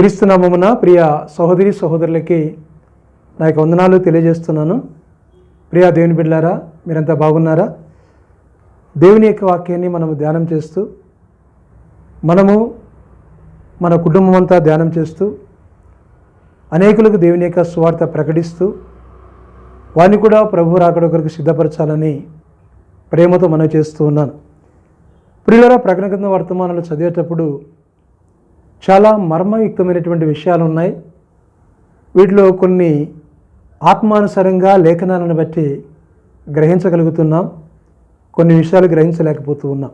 క్రీస్తునామమున ప్రియ సహోదరి సహోదరులకి నా యొక్క వందనాలు తెలియజేస్తున్నాను. ప్రియ దేవుని బిడ్డారా మీరంతా బాగున్నారా? దేవుని యొక్క వాక్యాన్ని మనము ధ్యానం చేస్తూ మనము మన కుటుంబం అంతా ధ్యానం చేస్తూ అనేకులకు దేవుని యొక్క సువార్త ప్రకటిస్తూ వారిని కూడా ప్రభు రాకడ ఒకరికి సిద్ధపరచాలని ప్రేమతో మనం చేస్తూ ఉన్నాను. ప్రియులరా ప్రకటన కింద వర్తమానాలు చదివేటప్పుడు చాలా మర్మయుక్తమైనటువంటి విషయాలు ఉన్నాయి వీటిలో కొన్ని ఆత్మానుసారంగా లేఖనాలను బట్టి గ్రహించగలుగుతున్నాం. కొన్ని విషయాలు గ్రహించలేకపోతూ ఉన్నాం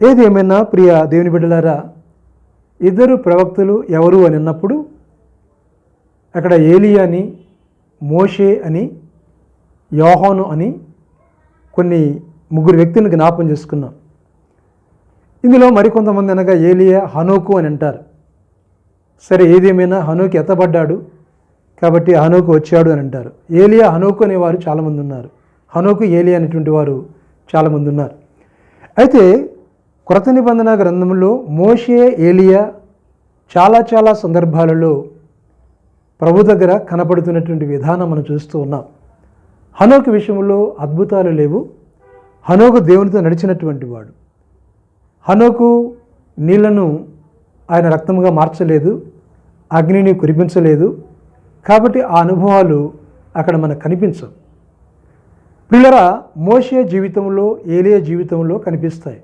ఏది ఏమైనా ప్రియ దేవుని బిడ్డలారా ఇద్దరు ప్రవక్తలు ఎవరు అని అన్నప్పుడు అక్కడ ఏలియా అని మోషే అని యోహాను అని కొన్ని ముగ్గురు వ్యక్తులను జ్ఞాపం చేసుకున్నాం. ఇందులో మరికొంతమంది అనగా ఏలియా హనోకు అని అంటారు. సరే ఏదేమైనా హనోకి ఎత్తబడ్డాడు కాబట్టి హనోకు వచ్చాడు అని అంటారు. ఏలియా హనోకు అనేవారు చాలామంది ఉన్నారు. హనోకు ఏలియా అనేటువంటి వారు చాలామంది ఉన్నారు. అయితే క్రొత్త నిబంధన గ్రంథంలో మోషే ఏలియా చాలా చాలా సందర్భాలలో ప్రభు దగ్గర కనపడుతున్నటువంటి విధానం మనం చూస్తూ ఉన్నాం. హనోకు విషయంలో అద్భుతాలు లేవు. హనోకు దేవునితో నడిచినటువంటి వాడు. హనోకు నీళ్ళను ఆయన రక్తముగా మార్చలేదు అగ్నిని కురిపించలేదు. కాబట్టి ఆ అనుభవాలు అక్కడ మనకు కనిపించవు. పిల్లరా మోషే జీవితంలో ఏలియ జీవితంలో కనిపిస్తాయి.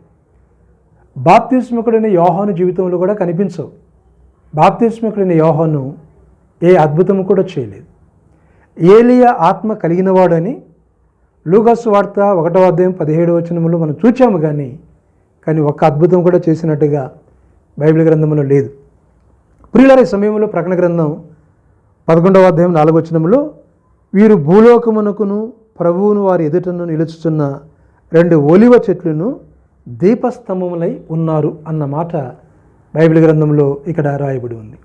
బాప్తిస్మకుడైన యోహాను జీవితంలో కూడా కనిపించవు. బాప్తిస్మకుడైన యోహాను ఏ అద్భుతము కూడా చేయలేదు. ఏలియ ఆత్మ కలిగినవాడని లూగస్ వార్త ఒకటో అధ్యాయం పదిహేడవ వచనములు మనం చూచాము కానీ కానీ ఒక్క అద్భుతం కూడా చేసినట్టుగా బైబిల్ గ్రంథంలో లేదు. ప్రియులర సమయంలో ప్రకటన గ్రంథం పదకొండవ అధ్యాయం నాలుగవచనంలో వీరు భూలోకమునకును ప్రభువును వారి ఎదుటను నిలుచుతున్న రెండు ఒలివ చెట్లను దీపస్తంభములై ఉన్నారు అన్న మాట బైబిల్ గ్రంథంలో ఇక్కడ రాయబడి ఉంది.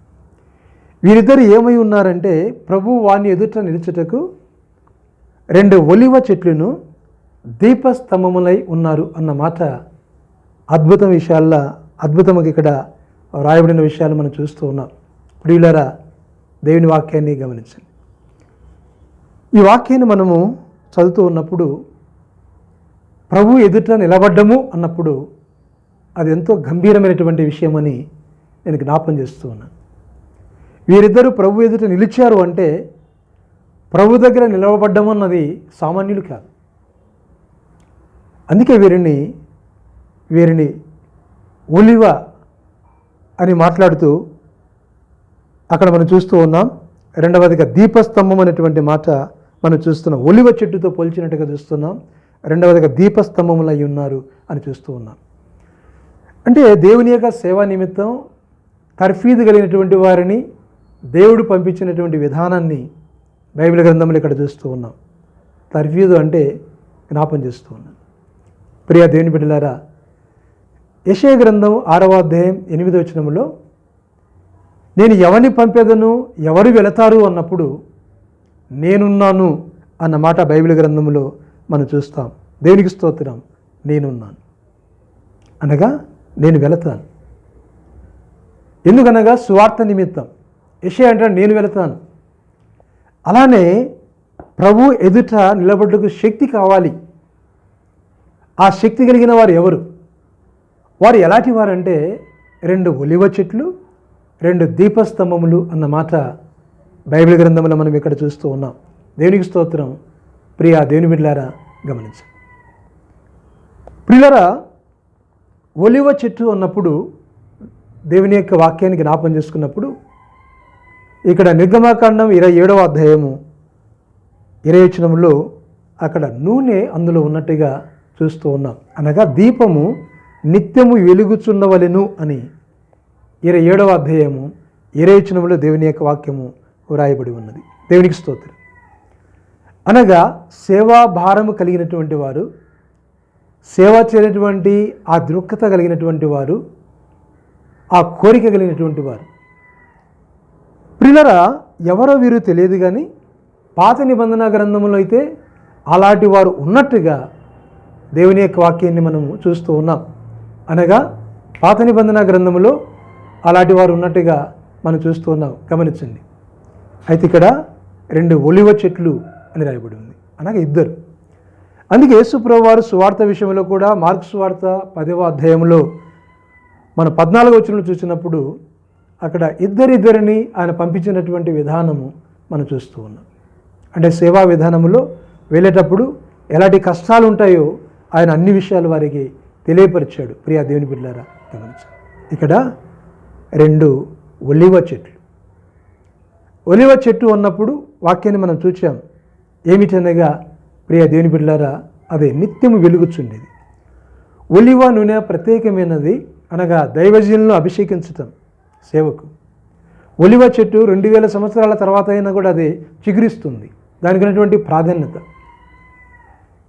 వీరిద్దరు ఏమై ఉన్నారంటే ప్రభు వాణ్ణి ఎదుట నిలుచుటకు రెండు ఒలివ చెట్లను దీపస్తంభములై ఉన్నారు అన్న మాట అద్భుతం విషయాల్లో అద్భుతముగా ఇక్కడ రాయబడిన విషయాలు మనం చూస్తూ ఉన్నాం. ప్రియులరా దేవుని వాక్యాన్ని గమనించండి. ఈ వాక్యాన్ని మనము చదువుతూ ఉన్నప్పుడు ప్రభు ఎదుట నిలబడ్డము అన్నప్పుడు అది ఎంతో గంభీరమైనటువంటి విషయమని నేను జ్ఞాపం చేస్తూ ఉన్నాను. వీరిద్దరూ ప్రభు ఎదుట నిలిచారు అంటే ప్రభు దగ్గర నిలవబడ్డం అన్నది సామాన్యులు కాదు. అందుకే వీరిని వీరిని ఒలివ అని మాట్లాడుతూ అక్కడ మనం చూస్తూ ఉన్నాం. రెండవదిగా దీపస్తంభం అనేటువంటి మాట మనం చూస్తున్నాం ఒలివ చెట్టుతో పోల్చినట్టుగా చూస్తున్నాం. రెండవదిగా దీపస్తంభములు అయి ఉన్నారు అని చూస్తూ ఉన్నాం. అంటే దేవుని యొక్క సేవా నిమిత్తం తర్ఫీదు కలిగినటువంటి వారిని దేవుడు పంపించినటువంటి విధానాన్ని బైబిల్ గ్రంథంలో ఇక్కడ చూస్తూ ఉన్నాం. తర్ఫీదు అంటే జ్ఞాపం చేస్తూ ఉన్నాం. ప్రియ దేవుని బిడ్డలారా యశయ గ్రంథం ఆరవ అధ్యాయం ఎనిమిదో వచనంలో నేను ఎవరిని పంపేదను ఎవరు వెళతారు అన్నప్పుడు నేనున్నాను అన్న మాట బైబిల్ గ్రంథంలో మనం చూస్తాం. దేవునికి స్తోత్రం నేనున్నాను. అనగా నేను వెళతాను. ఎందుకనగా సువార్త నిమిత్తం యశయ అంటే నేను వెళతాను. అలానే ప్రభు ఎదుట నిలబడ్డకు శక్తి కావాలి. ఆ శక్తి కలిగిన వారు ఎవరు? వారు ఎలాంటి వారంటే రెండు ఒలివ చెట్లు రెండు దీపస్తంభములు అన్న మాట బైబిల్ గ్రంథంలో మనం ఇక్కడ చూస్తూ ఉన్నాం. దేవునికి స్తోత్రం. ప్రియా దేవుని బిడ్డలారా గమనించండి. ప్రియులరా ఒలివ చెట్టు అన్నప్పుడు దేవుని యొక్క వాక్యానికి జ్ఞాపం చేసుకున్నప్పుడు ఇక్కడ నిర్గమాకాండం ఇరవై ఏడవ అధ్యాయము ఇరవై అక్కడ నూనె అందులో ఉన్నట్టుగా చూస్తూ ఉన్నాం. అనగా దీపము నిత్యము వెలుగుచున్నవలెను అని ఇరవై ఏడవ అధ్యాయము ఇరవై వచనంలో దేవుని యొక్క వాక్యము వ్రాయబడి ఉన్నది. దేవునికి స్తోత్రం. అనగా సేవా భారము కలిగినటువంటి వారు సేవ చేయనటువంటి ఆ దృక్కత కలిగినటువంటి వారు ఆ కోరిక కలిగినటువంటి వారు. ప్రిలరా ఎవరో వీరు తెలియదు కానీ పాత నిబంధన గ్రంథంలో అయితే అలాంటి వారు ఉన్నట్టుగా దేవుని యొక్క వాక్యాన్ని మనము చూస్తూ ఉన్నాం. అనగా పాత నిబంధన గ్రంథములో అలాంటి వారు ఉన్నట్టుగా మనం చూస్తూ ఉన్నాం. గమనించండి. అయితే ఇక్కడ రెండు ఒలివ చెట్లు అని రాయబడి ఉంది. అనగా ఇద్దరు. అందుకే యేసుప్రభు వారు సువార్త విషయంలో కూడా మార్క్స్ సువార్త పదవ అధ్యాయంలో మన పద్నాలుగు వచ్చిన చూసినప్పుడు అక్కడ ఇద్దరిద్దరిని ఆయన పంపించినటువంటి విధానము మనం చూస్తూ ఉన్నాం. అంటే సేవా విధానంలో వెళ్ళేటప్పుడు ఎలాంటి కష్టాలు ఉంటాయో ఆయన అన్ని విషయాలు వారికి తెలియపరిచాడు. ప్రియా దేవుని బిడ్డారా గమనించారు ఇక్కడ రెండు ఒలివ చెట్లు. ఒలివ చెట్టు ఉన్నప్పుడు వాక్యాన్ని మనం చూచాం. ఏమిటనగా ప్రియ దేవుని బిడ్డారా అదే నిత్యము వెలుగుచుండేది ఒలివ నూనె ప్రత్యేకమైనది అనగా దైవజనులను అభిషేకించటం సేవకు. ఒలివ చెట్టు రెండు వేల సంవత్సరాల తర్వాత అయినా కూడా అది చిగురిస్తుంది. దానికి ఉన్నటువంటి ప్రాధాన్యత.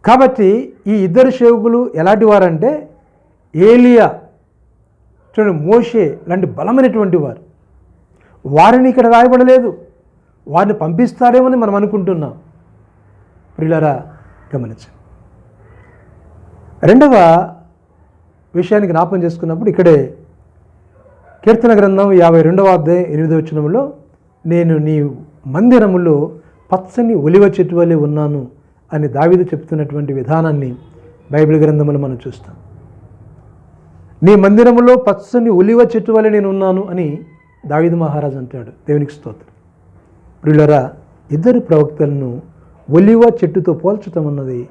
కాబట్టి ఈ ఇద్దరు సేవకులు ఎలాంటి వారంటే ఏలియా చూడండి మోషే లాంటి బలమైనటువంటి వారు. వారిని ఇక్కడ రాయబడలేదు. వారిని పంపిస్తారేమని మనం అనుకుంటున్నాం. ప్రియులరా గమనించండి. రెండవ విషయానికి జ్ఞాపం చేసుకున్నప్పుడు ఇక్కడే కీర్తన గ్రంథం యాభై రెండవ అధ్యాయం ఎనిమిదవ వచనంలో నేను నీ మందిరములో పచ్చని ఒలివ చెట్టు వలె ఉన్నాను. అని దావిదు చెప్తున్నటువంటి విధానాన్ని బైబిల్ గ్రంథంలో మనం చూస్తాం. నీ మందిరములో పచ్చని ఒలివ చెట్టు వలె నేను ఉన్నాను అని దావిదు మహారాజు అంటాడు. దేవునికి స్తోత్రం. ప్రియులరా ఇద్దరు ప్రవక్తలను ఒలివ చెట్టుతో పోల్చటం అన్నది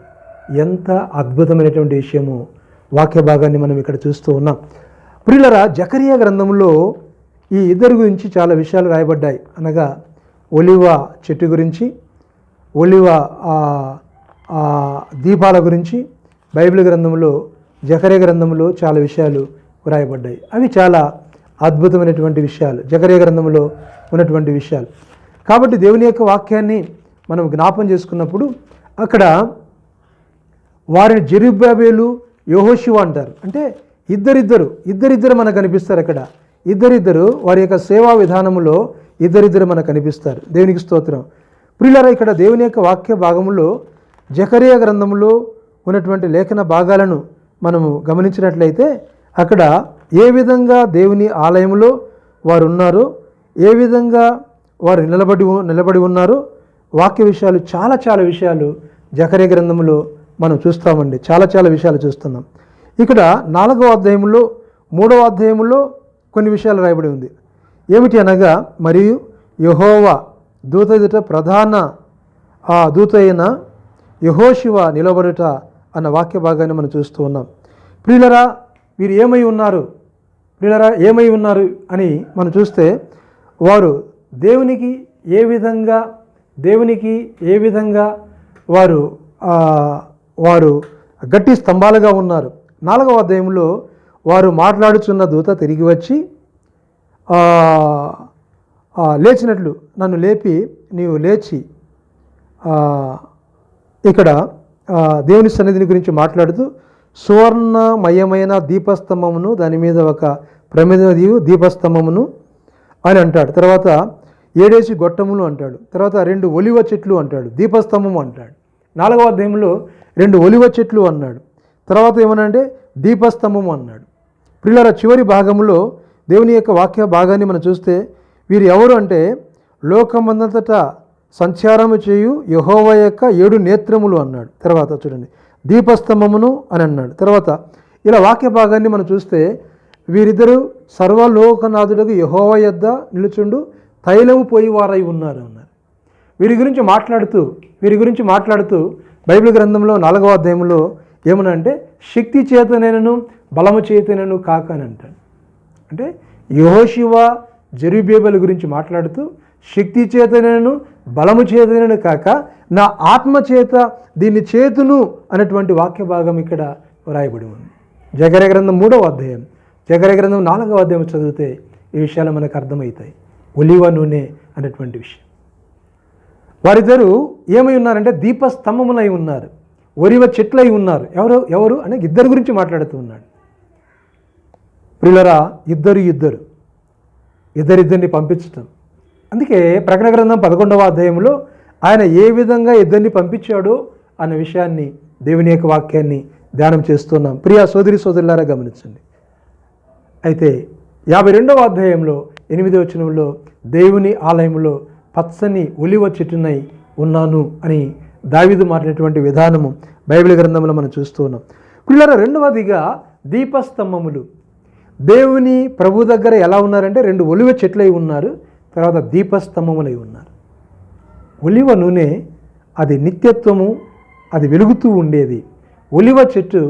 ఎంత అద్భుతమైనటువంటి విషయమో వాక్య భాగాన్ని మనం ఇక్కడ చూస్తూ ఉన్నాం. ప్రియులరా జకరియా గ్రంథంలో ఈ ఇద్దరు గురించి చాలా విషయాలు రాయబడ్డాయి. అనగా ఒలివ చెట్టు గురించి ఒలివ దీపాల గురించి బైబిల్ గ్రంథంలో జకరే గ్రంథంలో చాలా విషయాలు వ్రాయబడ్డాయి. అవి చాలా అద్భుతమైనటువంటి విషయాలు. జకరే గ్రంథంలో ఉన్నటువంటి విషయాలు. కాబట్టి దేవుని యొక్క వాక్యాన్ని మనం జ్ఞాపం చేసుకున్నప్పుడు అక్కడ వారిని జెరుబాబేలు యోహోషివ అంటారు. అంటే ఇద్దరిద్దరు ఇద్దరిద్దరు మనకు కనిపిస్తారు అక్కడ. ఇద్దరిద్దరు వారి యొక్క సేవా విధానములో ఇద్దరిద్దరు మనకు కనిపిస్తారు. దేవునికి స్తోత్రం. ప్రియులరా ఇక్కడ దేవుని యొక్క వాక్య భాగంలో జకరియా గ్రంథంలో ఉన్నటువంటి లేఖన భాగాలను మనము గమనించినట్లయితే అక్కడ ఏ విధంగా దేవుని ఆలయంలో వారు ఉన్నారో ఏ విధంగా వారు నిలబడి ఉ- నిలబడి ఉన్నారో వాక్య విషయాలు చాలా చాలా విషయాలు జకరే గ్రంథంలో మనం చూస్తామండి. చాలా చాలా విషయాలు చూస్తున్నాం. ఇక్కడ నాలుగవ అధ్యాయంలో మూడవ అధ్యాయంలో కొన్ని విషయాలు రాయబడి ఉంది. ఏమిటి అనగా మరియు యహోవా దూత ఎదుట ప్రధాన ఆ దూత అయిన యహోశివ నిలబడుట అన్న వాక్య భాగాన్ని మనం చూస్తూ ఉన్నాం. ప్రియులరా వీరు ఏమై ఉన్నారు? ప్రియులరా ఏమై ఉన్నారు అని మనం చూస్తే వారు దేవునికి ఏ విధంగా దేవునికి ఏ విధంగా వారు వారు గట్టి స్తంభాలుగా ఉన్నారు. నాలుగవ అధ్యాయంలో వారు మాట్లాడుచున్న దూత తిరిగి వచ్చి లేచినట్లు నన్ను లేపి నీవు లేచి ఇక్కడ దేవుని సన్నిధిని గురించి మాట్లాడుతూ సువర్ణమయమైన దీపస్తంభమును దాని మీద ఒక ప్రమిదీయు దీపస్తంభమును అని అంటాడు. తర్వాత ఏడేసి గొట్టములు అంటాడు. తర్వాత రెండు ఒలివ చెట్లు అంటాడు. దీపస్తంభం అంటాడు. నాలుగవ అధ్యాయంలో రెండు ఒలివ చెట్లు అన్నాడు. తర్వాత ఏమనంటే దీపస్తంభము అన్నాడు. పిల్లల చివరి భాగంలో దేవుని యొక్క వాక్య భాగాన్ని మనం చూస్తే వీరు ఎవరు అంటే లోకమందంతటా సంచారము చేయు యహోవ యొక్క ఏడు నేత్రములు అన్నాడు. తర్వాత చూడండి. దీపస్తంభమును అని అన్నాడు. తర్వాత ఇలా వాక్య భాగాన్ని మనం చూస్తే వీరిద్దరూ సర్వలోకనాథుడికి యహోవ యొద్ద నిలుచుండు తైలము పోయి వారై ఉన్నారు అన్నారు. వీరి గురించి మాట్లాడుతూ వీరి గురించి మాట్లాడుతూ బైబిల్ గ్రంథంలో నాలుగవ అధ్యాయంలో ఏమనంటే శక్తి చేతనైనను బలము చేతనను కాక అని అంటాడు. అంటే యహోశివ జెరుబేబెల గురించి మాట్లాడుతూ శక్తి చేతనైనను బలము చేతనను కాక నా ఆత్మ చేత దీన్ని చేతును అనేటువంటి వాక్య భాగం ఇక్కడ వ్రాయబడి ఉంది. జగర గ్రంథం మూడవ అధ్యాయం. జగర గ్రంథం నాలుగవ అధ్యాయం చదివితే ఈ విషయాలు మనకు అర్థమవుతాయి. ఒలివ నూనె అనేటువంటి విషయం. వారిద్దరూ ఏమై ఉన్నారంటే దీపస్తంభములై ఉన్నారు. ఒరివ చెట్లై ఉన్నారు. ఎవరు? ఎవరు? అనే ఇద్దరు గురించి మాట్లాడుతూ ఉన్నాడు. ప్రిలరా ఇద్దరు ఇద్దరు. ఇద్దరిద్దరిని పంపించటం. అందుకే ప్రకటన గ్రంథం పదకొండవ అధ్యాయంలో ఆయన ఏ విధంగా ఇద్దరిని పంపించాడో అన్న విషయాన్ని దేవుని యొక్క వాక్యాన్ని ధ్యానం చేస్తున్నాం. ప్రియా సోదరి సోదరులారా గమనించండి. అయితే యాభై రెండవ అధ్యాయంలో ఎనిమిదో వచనంలో దేవుని ఆలయంలో పచ్చని ఒలివ చెట్టునై ఉన్నాను అని దావిదు మాట్లాడేటువంటి విధానము బైబిల్ గ్రంథంలో మనం చూస్తూ ఉన్నాం. పిల్లల రెండవదిగా దీపస్తంభములు. దేవుని ప్రభు దగ్గర ఎలా ఉన్నారంటే రెండు ఒలివ చెట్లై ఉన్నారు. తర్వాత దీపస్తంభములై ఉన్నారు. ఒలివ నూనె అది నిత్యత్వము అది వెలుగుతూ ఉండేది. ఒలివ చెట్టు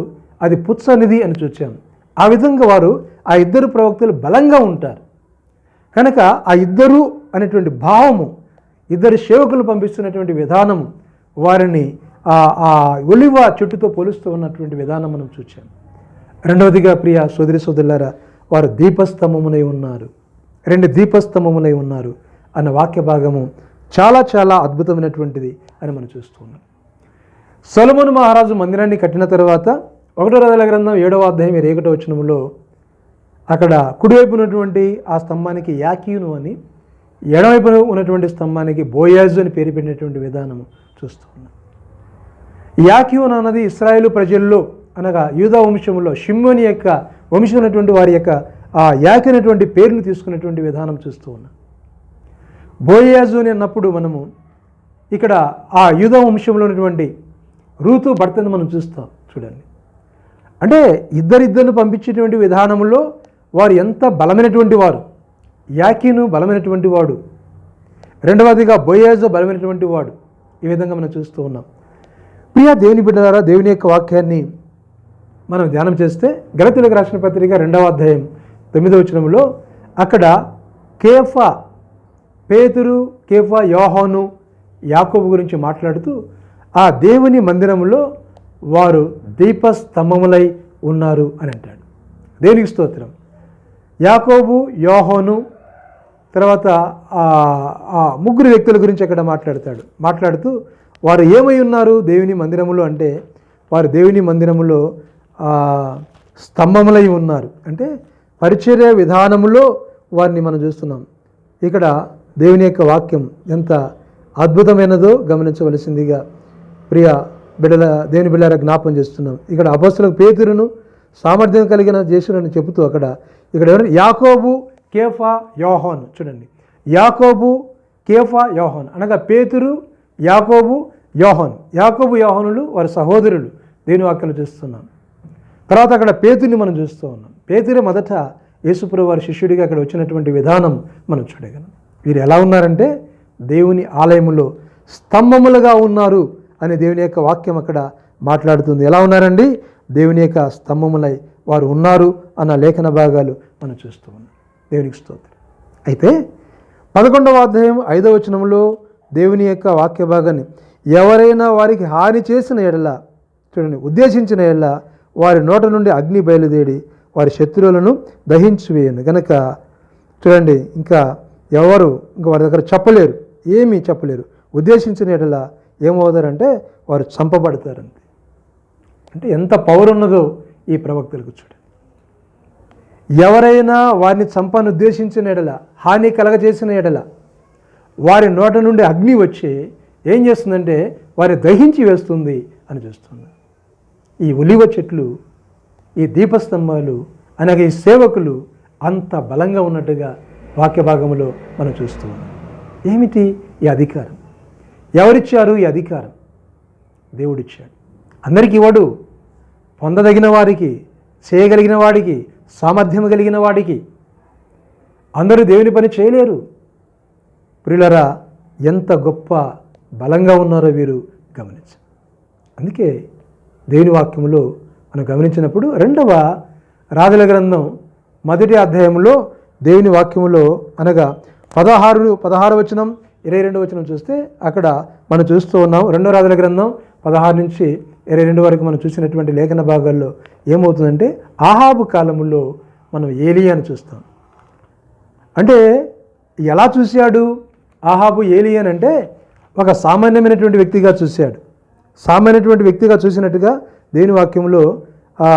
అది పుచ్చనిది అని చూచాం. ఆ విధంగా వారు ఆ ఇద్దరు ప్రవక్తలు బలంగా ఉంటారు. కనుక ఆ ఇద్దరు అనేటువంటి భావము ఇద్దరు సేవకులు పంపిస్తున్నటువంటి విధానము వారిని ఆ ఆ ఒలివ చెట్టుతో పోలుస్తూ ఉన్నటువంటి విధానం మనం చూచాం. రెండవదిగా ప్రియ సోదరి సోదరులారా వారు దీపస్తంభమునై ఉన్నారు. రెండు దీపస్తంభములై ఉన్నారు అన్న వాక్య భాగము చాలా చాలా అద్భుతమైనటువంటిది అని మనం చూస్తూ ఉన్నాం. సొలమును మహారాజు మందిరాన్ని కట్టిన తర్వాత ఒకటో రథల గ్రంథం ఏడవ అధ్యాయం ఇరవై ఒకటో అక్కడ కుడివైపు ఉన్నటువంటి ఆ స్తంభానికి యాకీను అని ఎడవైపున ఉన్నటువంటి స్తంభానికి బోయాజు అని పేరు పెట్టినటువంటి విధానము చూస్తూ ఉన్నాం. యాక్యూన్ అన్నది ఇస్రాయేలు ప్రజల్లో అనగా యూదా వంశంలో షిమ్మోని యొక్క వంశం ఉన్నటువంటి వారి యొక్క ఆ యాకినటువంటి పేర్లు తీసుకునేటువంటి తీసుకున్నటువంటి విధానం చూస్తూ ఉన్నాం. బోయాజు అన్నప్పుడు మనము ఇక్కడ ఆ యూదా వంశంలో ఉన్నటువంటి రూతు భర్తను మనం చూస్తాం చూడండి. అంటే ఇద్దరిద్దరు పంపించేటువంటి విధానంలో వారు ఎంత బలమైనటువంటి వారు? యాకిను బలమైనటువంటి వాడు. రెండవదిగా బోయాజు బలమైనటువంటి వాడు. ఈ విధంగా మనం చూస్తూ ఉన్నాం. ప్రియ దేవుని బిడ్డలారా దేవుని యొక్క వాక్యాన్ని మనం ధ్యానం చేస్తే గలతీలకు రాసిన పత్రిక రెండవ అధ్యాయం తొమ్మిదవ వచనంలో అక్కడ కేఫా పేతురు కేఫా యోహోను యాకోబు గురించి మాట్లాడుతూ ఆ దేవుని మందిరంలో వారు దీపస్తంభములై ఉన్నారు అని అంటాడు. దేవునికి స్తోత్రం. యాకోబు యోహోను తర్వాత ఆ ముగ్గురు వ్యక్తుల గురించి అక్కడ మాట్లాడతాడు. మాట్లాడుతూ వారు ఏమై ఉన్నారు దేవుని మందిరములో అంటే వారు దేవుని మందిరములో స్తంభములై ఉన్నారు. అంటే పరిచర్య విధానములో వారిని మనం చూస్తున్నాం. ఇక్కడ దేవుని యొక్క వాక్యం ఎంత అద్భుతమైనదో గమనించవలసిందిగా ప్రియ బిడల దేవుని బిడ్డల జ్ఞాపం చేస్తున్నాం. ఇక్కడ అపస్తులకు పేతురును సామర్థ్యం కలిగిన చేసునని చెబుతూ అక్కడ ఇక్కడ ఎవరు? యాకోబు కేఫా యోహోన్. చూడండి. యాకోబు కేఫా యోహోన్. అనగా పేతురు యాకోబు యోహోన్. యాకోబు యోహోనులు వారి సహోదరులు. దేవుని వాక్యాలు చూస్తున్నాం. తర్వాత అక్కడ పేతుని మనం చూస్తూ ఉన్నాం. పేతురు మొదట యేసుప్రభు వారి శిష్యుడిగా అక్కడ వచ్చినటువంటి విధానం మనం చూడగలం. వీరు ఎలా ఉన్నారంటే దేవుని ఆలయములో స్తంభములుగా ఉన్నారు అనే దేవుని యొక్క వాక్యం అక్కడ మాట్లాడుతుంది. ఎలా ఉన్నారండి? దేవుని యొక్క స్తంభములై వారు ఉన్నారు అన్న లేఖన భాగాలు మనం చూస్తూ ఉన్నాం. దేవునికి స్తోత్రం. అయితే పదకొండవ అధ్యాయం ఐదవ వచనంలో దేవుని యొక్క వాక్య భాగాన్ని ఎవరైనా వారికి హాని చేసిన ఎడల చూడండి ఉద్దేశించిన ఎడల వారి నోట నుండి అగ్ని బయలుదేరి వారి శత్రువులను దహించి వేయను కనుక చూడండి ఇంకా ఎవరు ఇంకా వారి దగ్గర చెప్పలేరు ఏమీ చెప్పలేరు. ఉద్దేశించిన ఎడల ఏమవుతారంటే వారు చంపబడతారంతే. అంటే ఎంత పవర్ ఉన్నదో ఈ ప్రవక్తలకు చూడండి. ఎవరైనా వారిని చంపని ఉద్దేశించిన ఎడల హాని కలగజేసిన ఎడల వారి నోట నుండి అగ్ని వచ్చి ఏం చేస్తుందంటే వారిని దహించి వేస్తుంది అని చూస్తుంది. ఈ ఉలివ చెట్లు ఈ దీపస్తంభాలు అనగా ఈ సేవకులు అంత బలంగా ఉన్నట్టుగా వాక్య భాగంలో మనం చూస్తూ ఉన్నాం ఏమిటి ఈ అధికారం? ఎవరిచ్చారు ఈ అధికారం? దేవుడిచ్చాడు. అందరికీ ఇవ్వడు. పొందదగిన వారికి చేయగలిగిన వాడికి సామర్థ్యం కలిగిన వాడికి. అందరూ దేవుని పని చేయలేరు. ప్రియులరా ఎంత గొప్ప బలంగా ఉన్నారో వీరు గమనించ అందుకే దేవుని వాక్యంలో మనం గమనించినప్పుడు రెండవ రాజుల గ్రంథం మొదటి అధ్యాయంలో దేవుని వాక్యములో అనగా పదహారు పదహారు వచనం ఇరవై రెండు వచనం చూస్తే అక్కడ మనం చూస్తూ ఉన్నాం. రెండో రాజుల గ్రంథం పదహారు నుంచి ఇరవై రెండు వరకు మనం చూసినటువంటి లేఖన భాగాల్లో ఏమవుతుందంటే ఆహాబు కాలములో మనం ఏలియాని చూస్తాం. అంటే ఎలా చూశాడు? ఆహాబు ఏలియన్ అంటే ఒక సామాన్యమైనటువంటి వ్యక్తిగా చూశాడు. సామాన్యటువంటి వ్యక్తిగా చూసినట్టుగా దేవుని వాక్యంలో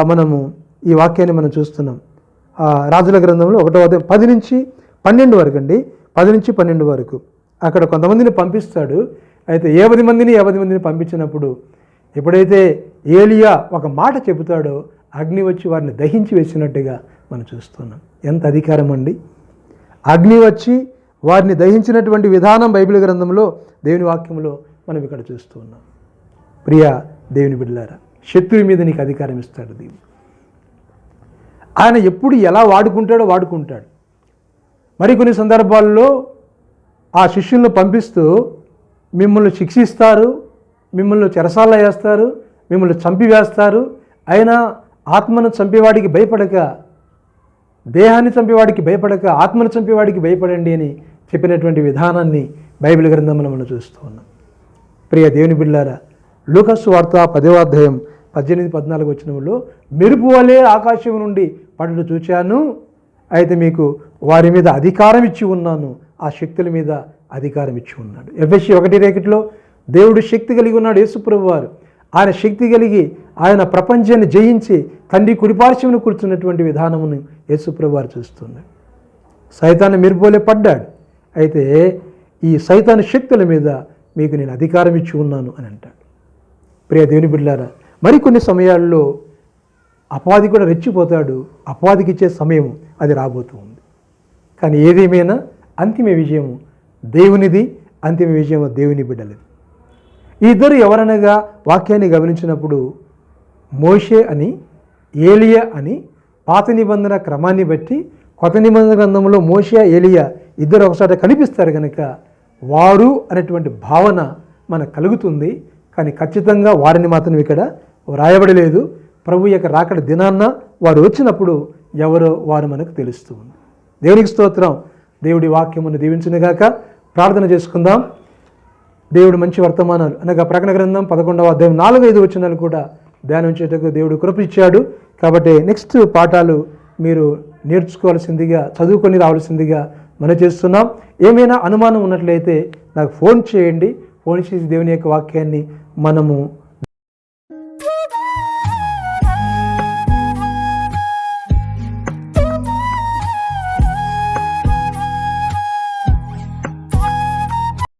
మనము ఈ వాక్యాన్ని మనం చూస్తున్నాం. రాజుల గ్రంథంలో ఒకటో అధ్యాయం పది నుంచి పన్నెండు వరకు అండి. పది నుంచి పన్నెండు వరకు. అక్కడ కొంతమందిని పంపిస్తాడు. అయితే ఏ పది మందిని ఏ మందిని పంపించినప్పుడు ఎప్పుడైతే ఏలియా ఒక మాట చెబుతాడో అగ్ని వచ్చి వారిని దహించి వేసినట్టుగా మనం చూస్తున్నాం. ఎంత అధికారం అండి. అగ్ని వచ్చి వారిని దహించినటువంటి విధానం బైబిల్ గ్రంథంలో దేవుని వాక్యంలో మనం ఇక్కడ చూస్తున్నాం. ప్రియా ప్రియ దేవుని బిడ్డలారా శత్రువు మీద నీకు అధికారం ఇస్తాడు దేవుడు. ఆయన ఎప్పుడు ఎలా వాడుకుంటాడో వాడుకుంటాడు. మరికొన్ని సందర్భాల్లో ఆ శిష్యులను పంపిస్తూ మిమ్మల్ని శిక్షిస్తారు మిమ్మల్ని చెరసాల వేస్తారు మిమ్మల్ని చంపివేస్తారు. అయినా ఆత్మను చంపేవాడికి భయపడక దేహాన్ని చంపేవాడికి భయపడక ఆత్మను చంపేవాడికి భయపడండి అని చెప్పినటువంటి విధానాన్ని బైబిల్ గ్రంథంలో మనం చూస్తూ ఉన్నాం. ప్రియ దేవుని బిళ్ళారా లూకస్ వార్త పదవ అధ్యాయం పద్దెనిమిది పద్నాలుగు వచ్చినంలో మెరుపు వలె ఆకాశం నుండి పండును చూచాను. అయితే మీకు వారి మీద అధికారం ఇచ్చి ఉన్నాను. ఆ శక్తుల మీద అధికారం ఇచ్చి ఉన్నాడు. ఎఫ్ఎస్సి ఒకటి రేకట్లో దేవుడు శక్తి కలిగి ఉన్నాడు యేసుప్రభు వారు. ఆయన శక్తి కలిగి ఆయన ప్రపంచాన్ని జయించి తండ్రి కుడిపార్శ్వను కూర్చున్నటువంటి విధానమును యేసుప్రభు వారు చూస్తున్నాడు. సైతాన్ని మెరుపులే పడ్డాడు. అయితే ఈ సైతాన్ శక్తుల మీద మీకు నేను అధికారం ఇచ్చి ఉన్నాను అని అంటాడు. ప్రియ దేవుని బిడ్డారా మరికొన్ని సమయాల్లో అపాధి కూడా రెచ్చిపోతాడు. అపాధికి ఇచ్చే సమయం అది రాబోతూ ఉంది. కానీ ఏదేమైనా అంతిమ విజయం దేవునిది అంతిమ విజయం దేవుని బిడ్డలది. ఇద్దరు ఎవరనగా వాక్యాన్ని గమనించినప్పుడు మోషే అని ఏలియా అని పాత నిబంధన క్రమాన్ని బట్టి కొత్త నిబంధన గ్రంథంలో మోషే ఏలియా ఇద్దరు ఒకసారి కనిపిస్తారు కనుక వారు అనేటువంటి భావన మనకు కలుగుతుంది. కానీ ఖచ్చితంగా వారిని మాత్రం ఇక్కడ వ్రాయబడి లేదు. ప్రభు యొక్క రాకడ దినాన్న వారు వచ్చినప్పుడు ఎవరో వారు మనకు తెలుస్తూ ఉంది. దేవునికి స్తోత్రం. దేవుడి వాక్యమును దీవించునుగాక ప్రార్థన చేసుకుందాం. దేవుడు మంచి వర్తమానాలు అనగా ప్రకటన గ్రంథం పదకొండవ అధ్యాయం నాలుగు ఐదు వచ్చినాలు కూడా ధ్యానం చేయటకు దేవుడు కృప ఇచ్చాడు కాబట్టి నెక్స్ట్ పాఠాలు మీరు నేర్చుకోవాల్సిందిగా చదువుకొని రావాల్సిందిగా మనం చేస్తున్నాం. ఏమైనా అనుమానం ఉన్నట్లయితే నాకు ఫోన్ చేయండి. ఫోన్ చేసి దేవుని యొక్క వాక్యాన్ని మనము